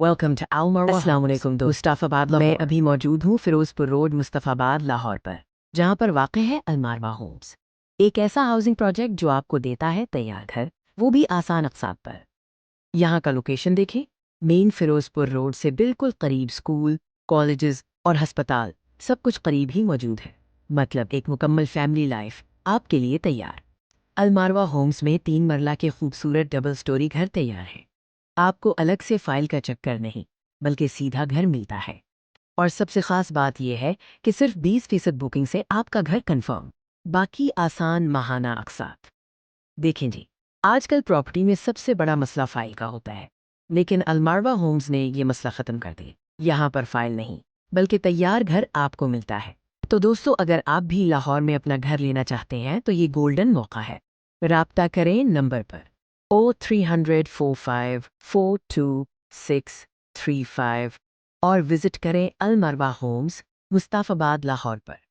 Welcome to अलमरवा अस्सलाम वालेकुम दोस्त। मुस्तफ़ाबाद मैं अभी मौजूद हूँ फिरोजपुर रोड मुस्तफ़ाबाद लाहौर पर जहाँ पर वाक़ है अलमारवा होम्स एक ऐसा हाउसिंग प्रोजेक्ट जो आपको देता है तैयार घर वो भी आसान अकसात पर। यहाँ का लोकेशन देखें। मेन फिरोजपुर रोड से बिल्कुल करीब स्कूल कॉलेजेस और हस्पताल सब कुछ करीब ही मौजूद है। मतलब एक मुकम्मल फैमिली लाइफ आपके लिए तैयार। अलमारवा होम्स में तीन मरला के खूबसूरत डबल स्टोरी घर तैयार है। आपको अलग से फ़ाइल का चक्कर नहीं, बल्कि सीधा घर मिलता है। और सबसे ख़ास बात यह है कि सिर्फ़ 20 फ़ीसद बुकिंग से आपका घर कंफर्म बाकी आसान महाना अकसात। देखें जी, आजकल प्रॉपर्टी में सबसे बड़ा मसला फ़ाइल का होता है, लेकिन अलमारवा होम्स ने ये मसला ख़त्म कर दिया। यहाँ पर फ़ाइल नहीं, बल्कि तैयार घर आपको मिलता है। तो दोस्तों, अगर आप भी लाहौर में अपना घर लेना चाहते हैं तो ये गोल्डन मौका है। राब्ता करें नंबर पर। सिक्स थ्री फाइव और विज़िट करें अलमरवा होम्स मुस्ताफाबाद लाहौर पर।